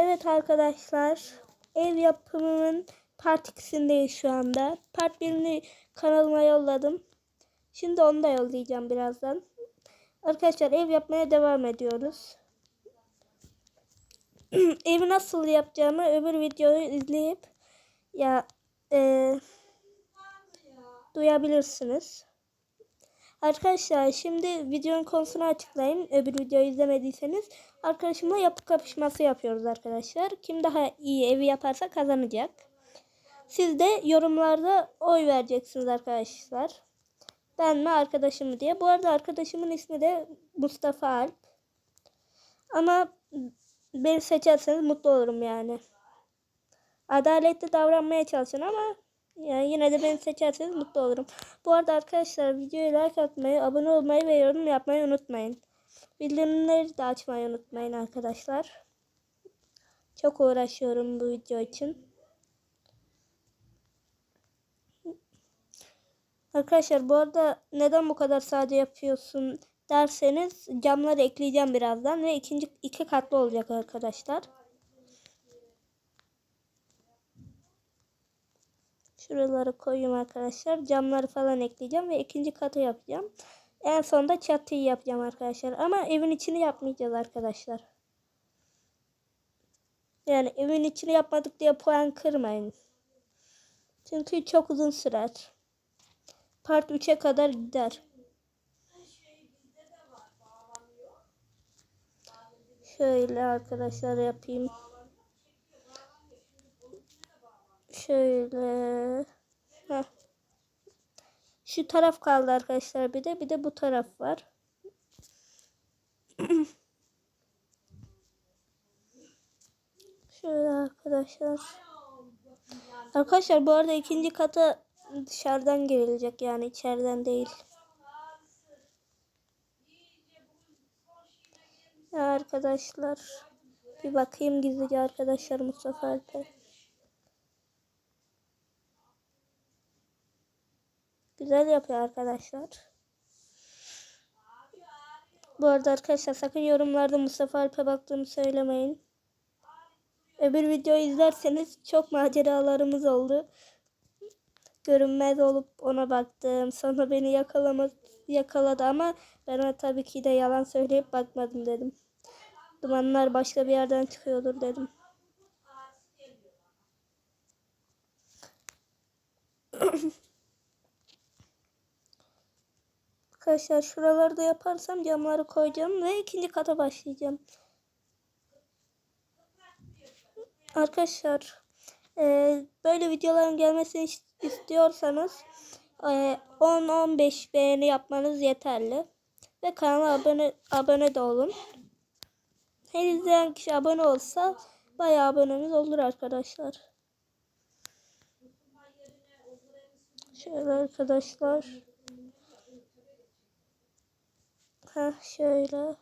Evet arkadaşlar. Ev yapımının part 2'sindeyiz şu anda. Part 1'ini kanalıma yolladım. Şimdi onu da yollayacağım birazdan. Arkadaşlar ev yapmaya devam ediyoruz. Evi nasıl yapacağımı öbür videoyu izleyip ya e, duyabilirsiniz. Arkadaşlar şimdi videonun konusunu açıklayayım. Öbür videoyu izlemediyseniz arkadaşımla yapı kapışması yapıyoruz arkadaşlar. Kim daha iyi evi yaparsa kazanacak. Siz de yorumlarda oy vereceksiniz arkadaşlar. Ben mi arkadaşım diye. Bu arada arkadaşımın ismi de Mustafa Alp. Ama beni seçerseniz mutlu olurum yani. Adaletli davranmaya çalışın ama yani yine de beni seçerseniz mutlu olurum. Bu arada arkadaşlar videoya like atmayı, abone olmayı ve yorum yapmayı unutmayın. Bildirimleri de açmayı unutmayın arkadaşlar. Çok uğraşıyorum bu video için. Arkadaşlar bu arada neden bu kadar sade yapıyorsun derseniz camları ekleyeceğim birazdan ve ikinci iki katlı olacak arkadaşlar. Şuraları koyayım arkadaşlar. Camları falan ekleyeceğim ve ikinci katı yapacağım. En sonunda çatıyı yapacağım arkadaşlar. Ama evin içini yapmayacağız arkadaşlar. Yani evin içini yapmadık diye puan kırmayın. Çünkü çok uzun sürer. Part 3'e kadar gider. Şöyle arkadaşlar yapayım. Şöyle. Heh. Şu taraf kaldı arkadaşlar bir de. Bir de bu taraf var. Şöyle arkadaşlar. Arkadaşlar bu arada ikinci kata dışarıdan girilecek yani içeriden değil. Arkadaşlar bir bakayım gizlice arkadaşlar Mustafa Alper. Güzel yapıyor arkadaşlar. Bu arada arkadaşlar sakın yorumlarda Mustafa Alp'e baktığımı söylemeyin. Öbür videoyu izlerseniz çok maceralarımız oldu. Görünmez olup ona baktım. Sonra beni yakalama, yakaladı ama ben tabii ki de yalan söyleyip bakmadım dedim. Dumanlar başka bir yerden çıkıyordur dedim. Arkadaşlar şuraları da yaparsam camları koyacağım ve ikinci kata başlayacağım. Arkadaşlar e, böyle videoların gelmesini istiyorsanız e, 10-15 beğeni yapmanız yeterli. Ve kanala abone, abone de olun. Her izleyen kişi abone olsa bayağı abonemiz olur arkadaşlar. Şöyle arkadaşlar. Ha şöyle.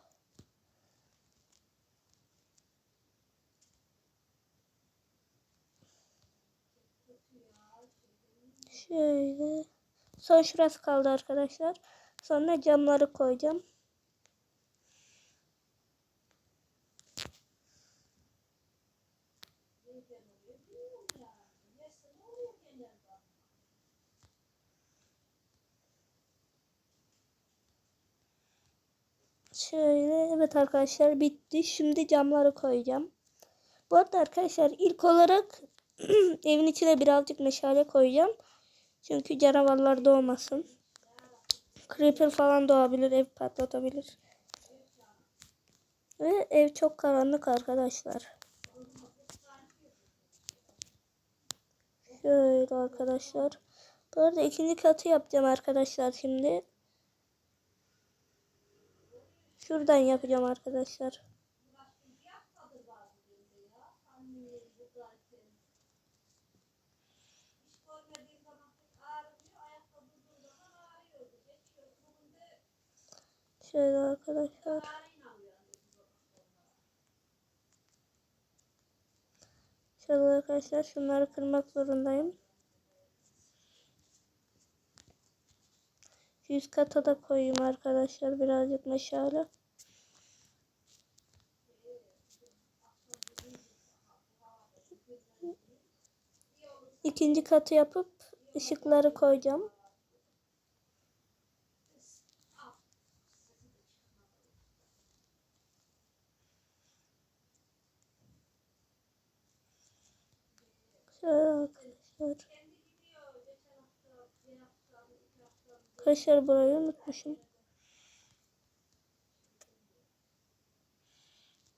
Şöyle. Son şurası kaldı arkadaşlar. Sonra camları koyacağım. Şöyle evet arkadaşlar bitti. Şimdi camları koyacağım. Bu arada arkadaşlar ilk olarak evin içine birazcık meşale koyacağım. Çünkü canavarlar doğmasın. Creeper falan doğabilir, ev patlatabilir. Ve ev çok karanlık arkadaşlar. Şöyle arkadaşlar. Bu arada ikinci katı yapacağım arkadaşlar şimdi. Şuradan yapacağım arkadaşlar. Şöyle arkadaşlar. Şöyle arkadaşlar şunları kırmak zorundayım. Yüz kata da koyayım arkadaşlar birazcık meşale. İkinci katı yapıp ışıkları koyacağım. Arkadaşlar. Arkadaşlar burayı unutmuşum.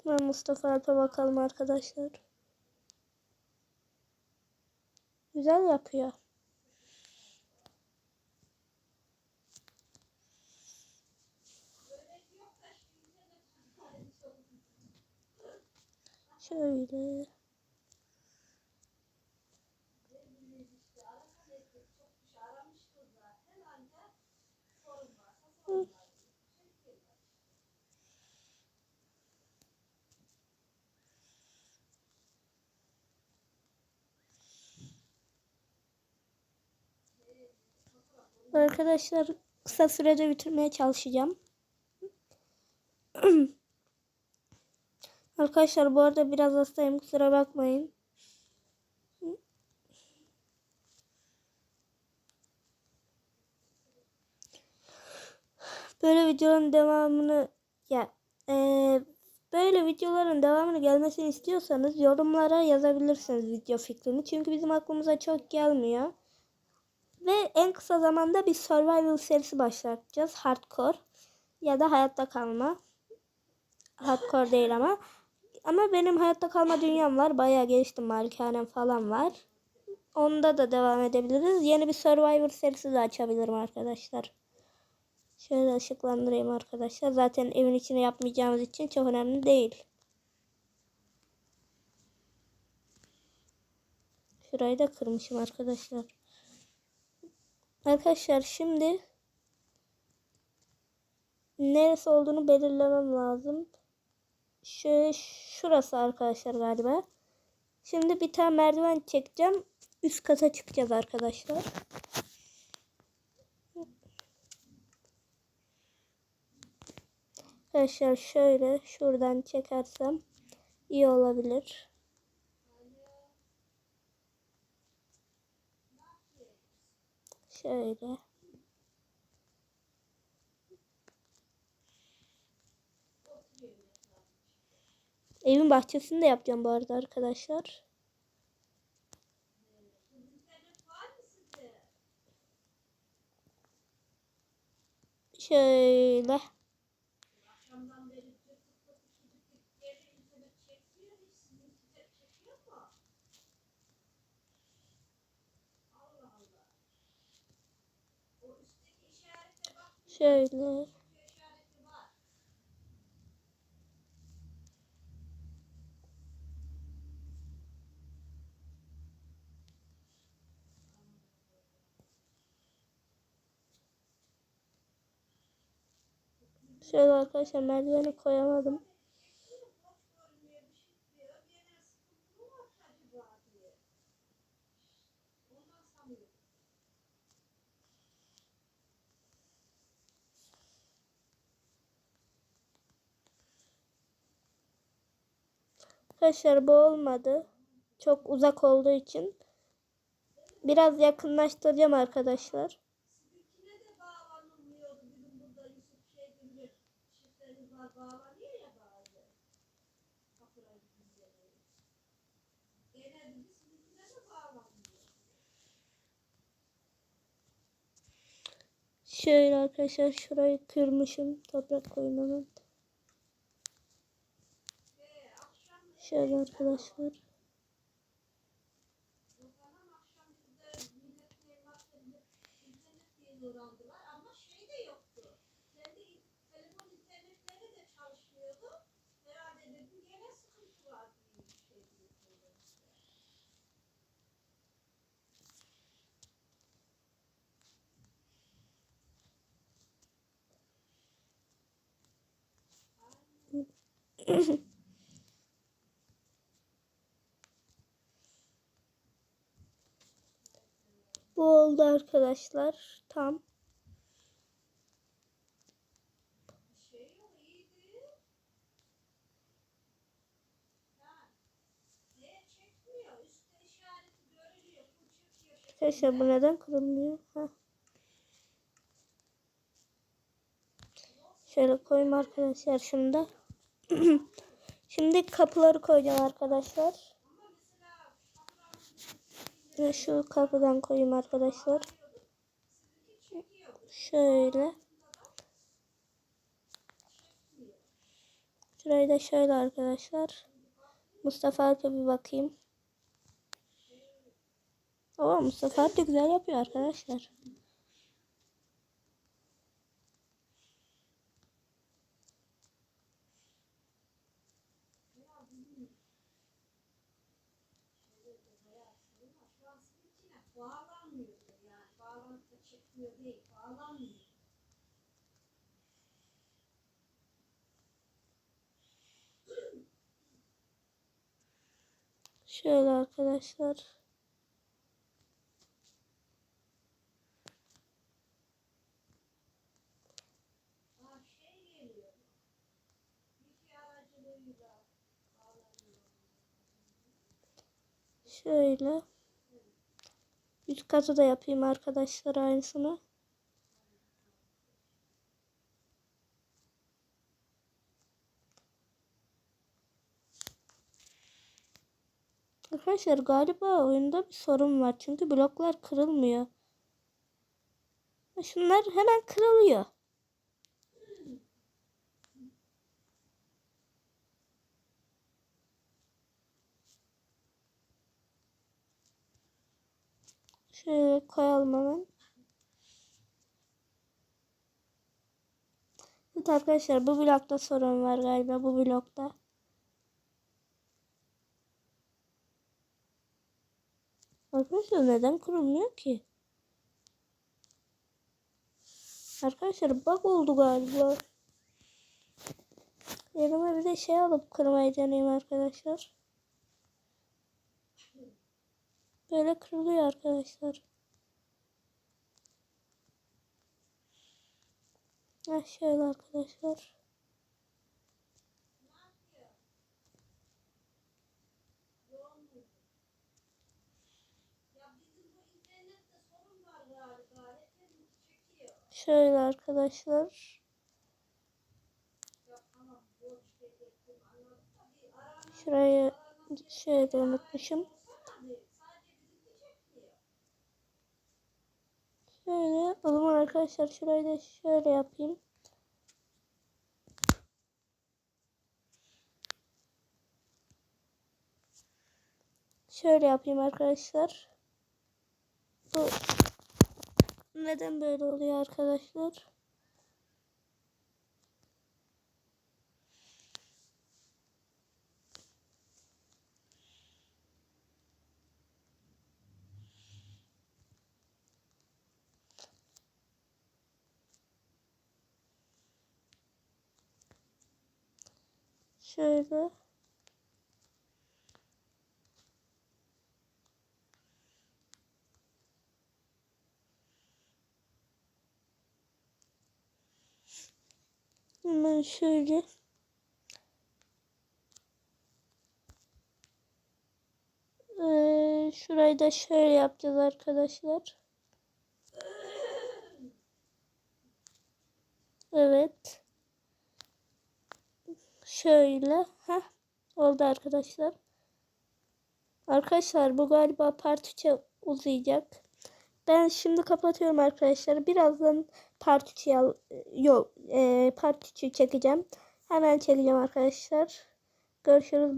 Ben Mustafa Alp'e bakalım arkadaşlar. Güzel yapıyor. Şöyle. Arkadaşlar kısa sürede bitirmeye çalışacağım. Arkadaşlar bu arada biraz hastayım kusura bakmayın. Böyle videoların devamını ya eee, böyle videoların devamını gelmesini istiyorsanız yorumlara yazabilirsiniz video fikrini. Çünkü bizim aklımıza çok gelmiyor. Ve en kısa zamanda bir survival serisi başlatacağız. Hardcore ya da hayatta kalma. Hardcore değil ama. Ama benim hayatta kalma dünyam var. Bayağı geliştim. Malikanem falan var. Onda da devam edebiliriz. Yeni bir survivor serisi de açabilirim arkadaşlar. Şöyle ışıklandırayım arkadaşlar. Zaten evin içine yapmayacağımız için çok önemli değil. Şurayı da kırmışım arkadaşlar. Arkadaşlar şimdi neresi olduğunu belirlemem lazım. Şöyle şurası arkadaşlar galiba. Şimdi bir tane merdiven çekeceğim. Üst kata çıkacağız arkadaşlar. Arkadaşlar şöyle şuradan çekersem iyi olabilir. Şöyle. Evin bahçesini de yapacağım bu arada arkadaşlar. Şöyle. Şöyle. Şöyle arkadaşlar merdiveni koyamadım. Arkadaşlar olmadı. Çok uzak olduğu için. Biraz yakınlaştıracağım arkadaşlar. Şöyle arkadaşlar şurayı kırmışım. Toprak koymamın. Şöyle arkadaşlar. Ama şey de yoktu. Kendi telefon internetleri de çalışmıyordu. Herhalde dedim gene sıkıntı var diye bir şey diyordu. Bu oldu arkadaşlar. Tam. Arkadaşlar bu neden kırılmıyor? Ha. Şöyle koyayım arkadaşlar şunu da. Şimdi kapıları koyacağım arkadaşlar. Ve şu kapıdan koyayım arkadaşlar. Şöyle. Şurayı da şöyle arkadaşlar. Mustafa Alp'e bir bakayım. Oo Mustafa Alp güzel yapıyor arkadaşlar. Çekmiyor değil. Bağlanmıyor. Şöyle arkadaşlar. Şey bağlanıyor. Şöyle. Üst katı da yapayım arkadaşlar aynısını. Arkadaşlar galiba oyunda bir sorun var. Çünkü bloklar kırılmıyor. Şunlar hemen kırılıyor. Şöyle koyalım hemen. Evet arkadaşlar bu blokta sorun var galiba bu blokta. Arkadaşlar neden kurulmuyor ki? Arkadaşlar bug oldu galiba. Elime bir de şey alıp kırmayı deneyeyim arkadaşlar. Böyle kırılıyor arkadaşlar. Şöyle arkadaşlar. Şöyle arkadaşlar. Şurayı şöyle unutmuşum. Şöyle o zaman arkadaşlar şurayı da şöyle yapayım. Şöyle yapayım arkadaşlar. Bu neden böyle oluyor arkadaşlar? Şöyle. Hemen şöyle. Ee, şurayı da şöyle yapacağız arkadaşlar. Evet. Şöyle. Heh, oldu arkadaşlar. Arkadaşlar bu galiba part 3'e uzayacak. Ben şimdi kapatıyorum arkadaşlar. Birazdan part 3'ü al yok e, part 3'ü çekeceğim. Hemen çekeceğim arkadaşlar. Görüşürüz.